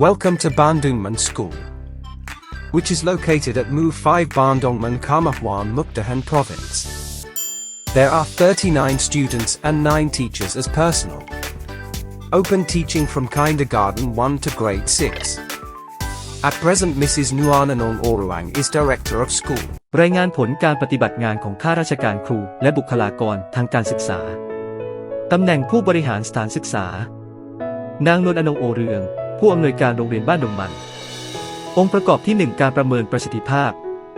Welcome to Bandungman School, which is located at Move 5 Bandungman Kamahwan Mukdahan Province. There are 39 students and 9 teachers as personal. Open teaching from kindergarten 1 to grade 6. At present Mrs. Nuananong Oruang is director of school. รายงานผลการปฏิบัติงานของข้าราชการครูและบุคลากรทางการศึกษา ตำแหน่งผู้บริหารสถานศึกษา นางนวลอนงโอเรือง ผู้อำนวยการโรงเรียนบ้านดงมัน องค์ประกอบที่ 1 การประเมินประสิทธิภาพ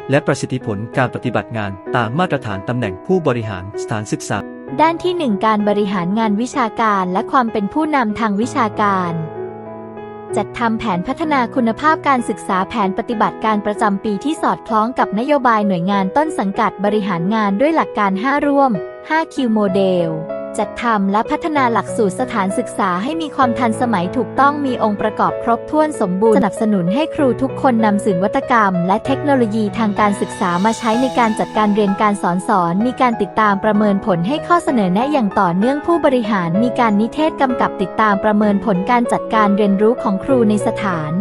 และประสิทธิผลการปฏิบัติงานตามมาตรฐานตำแหน่งผู้บริหารสถานศึกษา ด้านที่ 1 การบริหารงานวิชาการและความเป็นผู้นำทางวิชาการ จัดทำแผนพัฒนาคุณภาพการศึกษาแผนปฏิบัติการประจำปีที่สอดคล้องกับนโยบายหน่วยงานต้นสังกัดบริหารงานด้วยหลักการ 5 ร่วม 5 Q โมเดล จัดทำและพัฒนาหลักสูตรสถานศึกษาให้มีความทันสมัยถูกต้องมีองค์ประกอบครบถ้วนสมบูรณ์ สนับสนุนให้ครูทุกคนนำสื่นวัตกรรม และเทคโนโลยีทางการศึกษามาใช้ในการจัดการเรียนการสอนสอน มีการติดตามประเมินผลให้ข้อเสนอแนะอย่างต่อเนื่องผู้บริหาร มีการนิเทศกำกับติดตามประเมินผลการจัดการเรียนรู้ของครูในสถาน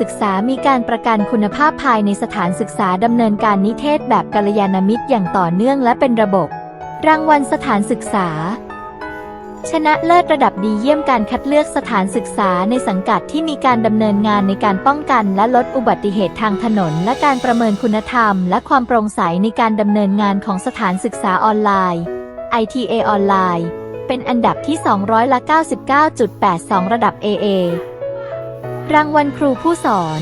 ศึกษามีการประกันคุณภาพภายในสถานศึกษาดำเนินการนิเทศแบบกัลยาณมิตรอย่างต่อเนื่องและเป็นระบบ รางวัลสถานศึกษา ชนะเลิศระดับดีเยี่ยมการคัดเลือกสถานศึกษาในสังกัดที่มีการดำเนินงานในการป้องกันและลดอุบัติเหตุทางถนน และการประเมินคุณธรรม และความโปร่งใสในการดำเนินงานของสถานศึกษาออนไลน์ ITA ออนไลน์ เป็นอันดับที่200ละ99.82 ระดับ AA รางวัลครูผู้สอน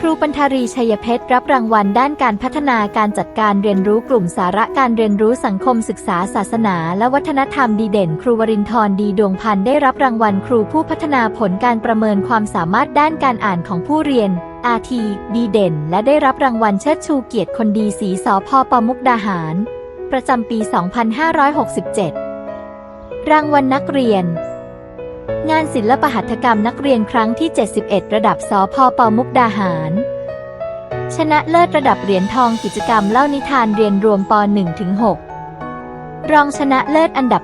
ครูปันธารีชัยเพชรรับรางวัลด้านการพัฒนาการจัดการเรียนรู้กลุ่มสาระการเรียนรู้สังคมศึกษาศาสนา และวัฒนธรรมดีเด่น ครูวรินทร์ดีดวงพันธ์ได้รับรางวัลครูผู้พัฒนาผลการประเมินความสามารถด้านการอ่านของผู้เรียน RT ดีเด่น และได้รับรางวัลเชิดชูเกียรติคนดีสีสพปมุกดาหาร ประจำปี 2567 รางวัลนักเรียน งานศิลปหัตถกรรมนักเรียนครั้งที่ 71 ระดับสพปมุกดาหาร ชนะเลิศระดับเหรียญทองกิจกรรมเล่านิทานเรียนรวมป .1 ถึง6รองชนะเลิศอันดับ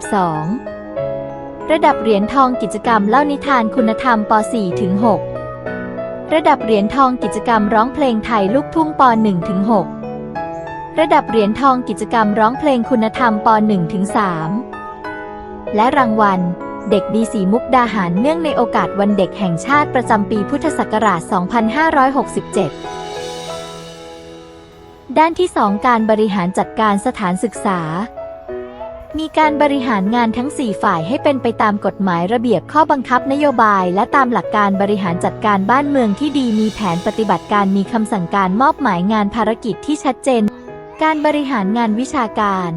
2ระดับเหรียญทองกิจกรรมเล่านิทานคุณธรรมป .4 ถึง6ระดับเหรียญทองกิจกรรมร้องเพลงไทยลูกทุ่งป .1 ถึง6ระดับเหรียญทองกิจกรรมร้องเพลงคุณธรรมป .1 ถึง3และรางวัล เด็กดีสีมุกดาหารเนื่องในโอกาสวันเด็กแห่งชาติประจำปีพุทธศักราช 2567 ด้านที่ 2 การบริหารจัดการสถานศึกษา มีการบริหารงานทั้ง 4 ฝ่ายให้เป็นไปตามกฎหมายระเบียบข้อบังคับนโยบาย และตามหลักการบริหารจัดการบ้านเมืองที่ดีมีแผนปฏิบัติการมีคำสั่งการมอบหมายงานภารกิจที่ชัดเจน การบริหารงานวิชาการ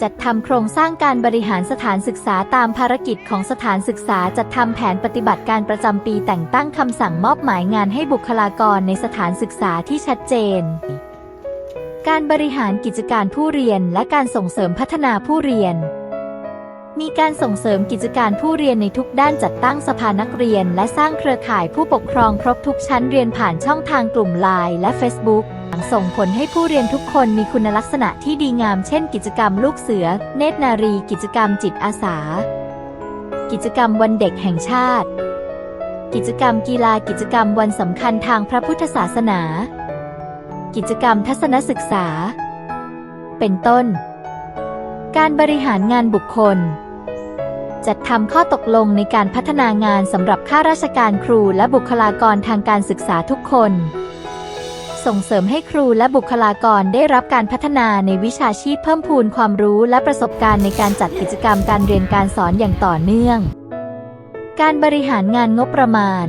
จัดทำโครงสร้างการบริหารสถานศึกษาตามภารกิจของสถานศึกษาจัดทำแผนปฏิบัติการประจำปีแต่งตั้งคำสั่งมอบหมายงานให้บุคลากรในสถานศึกษาที่ชัดเจน การบริหารกิจการผู้เรียนและการส่งเสริมพัฒนาผู้เรียน มีการส่งเสริมกิจการผู้เรียนในทุกด้านจัดตั้งสภานักเรียน และสร้างเครือข่ายผู้ปกครองครบทุกชั้นเรียนผ่านช่องทางกลุ่มไลน์และ Facebook ส่งผลให้ผู้เรียนทุกคนมีคุณลักษณะที่ดีงามเช่น กิจกรรมลูกเสือ เนตรนารี กิจกรรมจิตอาสา กิจกรรมวันเด็กแห่งชาติ กิจกรรมกีฬากิจกรรมวันสำคัญทางพระพุทธศาสนา กิจกรรมทัศนศึกษา เป็นต้น การบริหารงานบุคคล จัดทำข้อตกลงในการพัฒนางานสำหรับข้าราชการครูและบุคลากรทางการศึกษาทุกคน ส่งเสริมให้ครูและบุคลากรได้รับการพัฒนาในวิชาชีพเพิ่มพูนความรู้และประสบการณ์ในการจัดกิจกรรมการเรียนการสอนอย่างต่อเนื่อง การบริหารงานงบประมาณ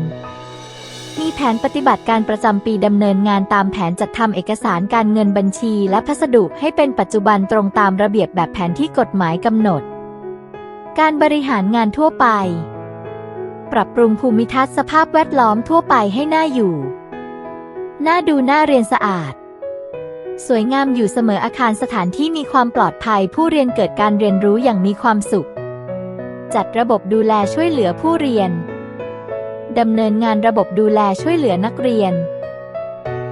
มีแผนปฏิบัติการประจำปีดำเนินงานตามแผนจัดทำเอกสารการเงินบัญชีและพัสดุให้เป็นปัจจุบันตรงตามระเบียบแบบแผนที่กฎหมายกำหนด การบริหารงานทั่วไป ปรับปรุงภูมิทัศน์สภาพแวดล้อมทั่วไปให้น่าอยู่ น่าดูน่าเรียนสะอาด สวยงามอยู่เสมออาคารสถานที่มีความปลอดภัย ผู้เรียนเกิดการเรียนรู้อย่างมีความสุข จัดระบบดูแลช่วยเหลือผู้เรียน ดำเนินงานระบบดูแลช่วยเหลือนักเรียน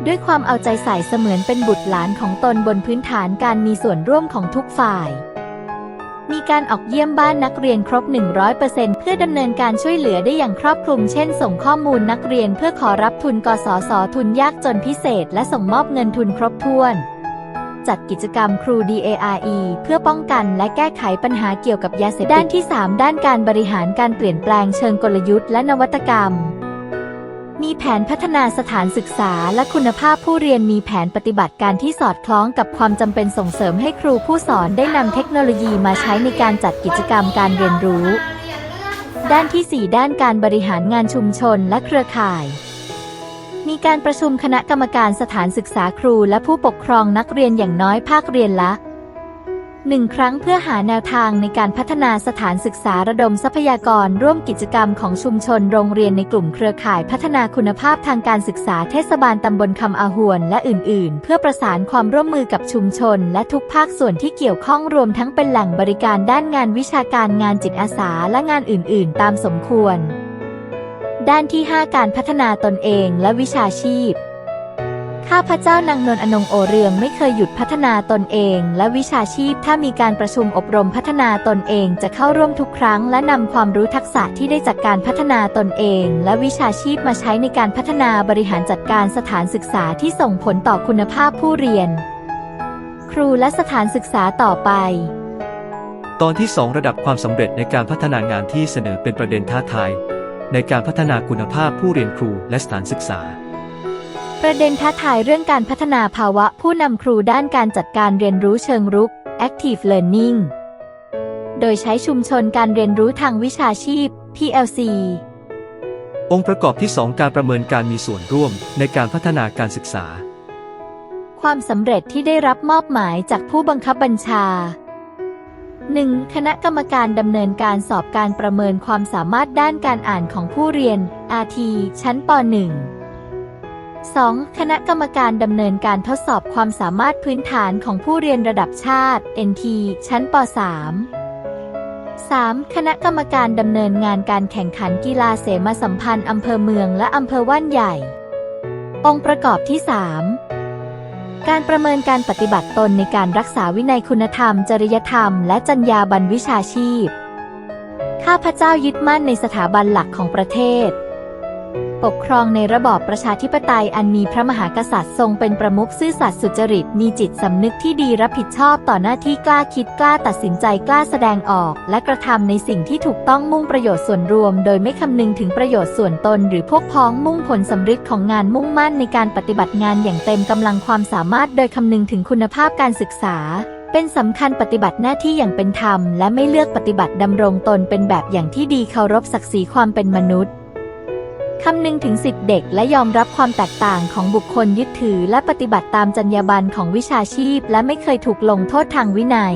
ด้วยความเอาใจใส่เสมือนเป็นบุตรหลานของตนบนพื้นฐานการมีส่วนร่วมของทุกฝ่าย มีการออกเยี่ยมบ้านนักเรียนครบ 100%เพื่อดำเนินการช่วยเหลือได้อย่างครอบคลุม เช่น ส่งข้อมูลนักเรียนเพื่อขอรับทุนกสศทุนยากจนพิเศษ และส่งมอบเงินทุนครบถ้วน จัดกิจกรรมครู DARE เพื่อป้องกันและแก้ไขปัญหาเกี่ยวกับยาเสพติดด้านที่ 3 ด้านการบริหารการเปลี่ยนแปลงเชิงกลยุทธ์และนวัตกรรม มีแผนพัฒนาสถานศึกษาและคุณภาพผู้เรียนมีแผนปฏิบัติการที่สอดคล้องกับความจำเป็นส่งเสริมให้ครูผู้สอนได้นำเทคโนโลยีมาใช้ในการจัดกิจกรรมการเรียนรู้ ด้านที่ 4 ด้านการบริหารงานชุมชนและเครือข่าย มีการประชุมคณะกรรมการสถานศึกษาครูและผู้ปกครองนักเรียนอย่างน้อยภาคเรียนละ หนึ่งครั้งเพื่อหาแนวทางในการพัฒนาสถานศึกษาระดมทรัพยากรร่วมกิจกรรมของชุมชนโรงเรียนในกลุ่มเครือข่ายพัฒนาคุณภาพทางการศึกษาเทศบาลตำบลคำอาหวนและอื่น ๆ เพื่อประสานความร่วมมือกับชุมชน และทุกภาคส่วนที่เกี่ยวข้องรวมทั้งเป็นแหล่งบริการด้านงานวิชาการงานจิตอาสาและงานอื่น ๆ ตามสมควร ด้านที่ 5 การพัฒนาตนเองและวิชาชีพ ข้าพเจ้านางนนท์อนงโอเรืองไม่เคยหยุดพัฒนาตนเอง และวิชาชีพถ้ามีการประชุมอบรมพัฒนาตนเองจะเข้าร่วมทุกครั้ง และนำความรู้ทักษะที่ได้จากการพัฒนาตนเอง และวิชาชีพมาใช้ในการพัฒนาบริหารจัดการสถานศึกษาที่ส่งผลต่อคุณภาพผู้เรียน ครูและสถานศึกษาต่อไป ตอนที่ 2 ระดับความสำเร็จในการพัฒนางานที่เสนอเป็นประเด็นท้าทายในการพัฒนาคุณภาพผู้เรียนครูและสถานศึกษา ประเด็นท้าทายเรื่องการพัฒนาภาวะผู้นำครูด้านการจัดการเรียนรู้เชิงรุก Active Learning โดยใช้ชุมชนการเรียนรู้ทางวิชาชีพ PLC องค์ประกอบที่ 2 การประเมินการมีส่วนร่วมในการพัฒนาการศึกษา ความสำเร็จที่ได้รับมอบหมายจากผู้บังคับบัญชา 1. คณะกรรมการดำเนินการสอบการประเมินความสามารถด้านการอ่านของผู้เรียน RT ชั้นป .1 2. คณะกรรมการดำเนินการทดสอบความสามารถพื้นฐานของผู้เรียนระดับชาติ NT ชั้นป .3 3. คณะกรรมการดำเนินงานการแข่งขันกีฬาเสมาสัมพันธ์อำเภอเมืองและอำเภอว่านใหญ่ องค์ประกอบที่ 3 การประเมินการปฏิบัติตนในการรักษาวินัยคุณธรรม จริยธรรม และจรรยาบรรณวิชาชีพ ข้าพเจ้ายึดมั่นในสถาบันหลักของประเทศ ปกครองในระบอบประชาธิปไตยอันมีพระมหากษัตริย์ทรงเป็นประมุขซื่อสัตย์สุจริต มีจิตสำนึกที่ดีรับผิดชอบต่อหน้าที่กล้าคิดกล้าตัดสินใจกล้าแสดงออก และกระทำในสิ่งที่ถูกต้องมุ่งประโยชน์ส่วนรวม โดยไม่คำนึงถึงประโยชน์ส่วนตน หรือพวกพ้องมุ่งผลสำฤทธิ์ของงานมุ่งมั่นในการปฏิบัติงานอย่างเต็มกำลังความสามารถ โดยคำนึงถึงคุณภาพการศึกษาเป็นสำคัญปฏิบัติหน้าที่อย่างเป็นธรรม และไม่เลือกปฏิบัติดำรงตนเป็นแบบอย่างที่ดีเคารพศักดิ์ศรีความเป็นมนุษย์ คำนึงถึงสิทธิเด็กและยอมรับความแตกต่างของบุคคลยึดถือและปฏิบัติตามจรรยาบรรณของวิชาชีพ และไม่เคยถูกลงโทษทางวินัย